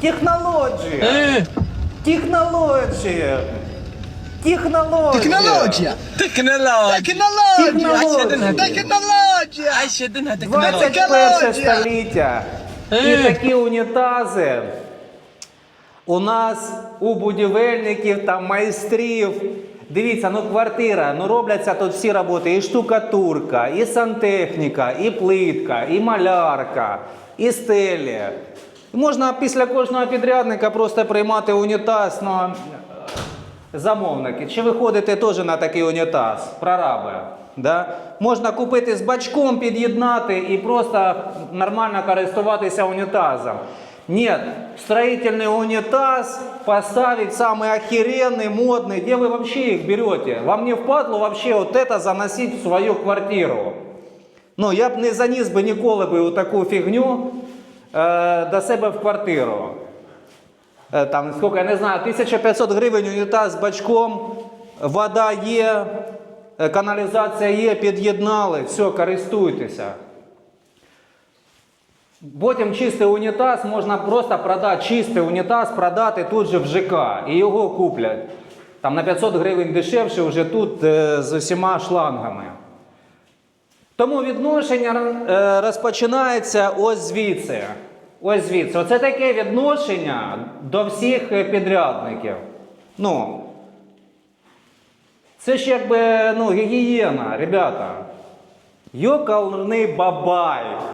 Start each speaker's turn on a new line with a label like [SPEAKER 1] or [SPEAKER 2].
[SPEAKER 1] Технологія!
[SPEAKER 2] Е,
[SPEAKER 1] Технологія! Технологія!
[SPEAKER 3] Технологія!
[SPEAKER 2] Технологія!
[SPEAKER 3] Технологія!
[SPEAKER 1] Технологія!
[SPEAKER 3] Технологія!
[SPEAKER 2] А ще одна технологія.
[SPEAKER 1] 21 століття. І
[SPEAKER 2] Е.
[SPEAKER 1] такі унітази у нас у будівельників та майстрів. Дивіться, ну квартира, ну робляться тут всі роботи: і штукатурка, і сантехніка, і плитка, і малярка, і стелі. Можна після кожного підрядника просто приймати унітаз на замовники. Чи ви ходите теж на такий унітаз, прораби? Да? Можна купити з бачком, під'єднати і просто нормально користуватися унітазом. Нет, строительный унитаз поставить самый охеренный, модный. Где вы вообще их берете? Вам не впадло вообще вот это заносить в свою квартиру? Ну, я б не заніс би ніколи би таку фігню е, до себе в квартиру. Е, Там, скільки, я не знаю, 1500 гривень унітаз з бачком, вода є, е, каналізація є, під'єднали, все, користуйтеся. Потім чистий унітаз можна просто продати, чистий унітаз продати тут же в ЖК і його куплять. Там на 500 гривень дешевше вже тут е, з усіма шлангами. Тому відношення е, розпочинається ось звідси. Ось звідси. Оце таке відношення до всіх підрядників. Ну, це ж якби ну, гігієна, ребята. Йокалний бабай.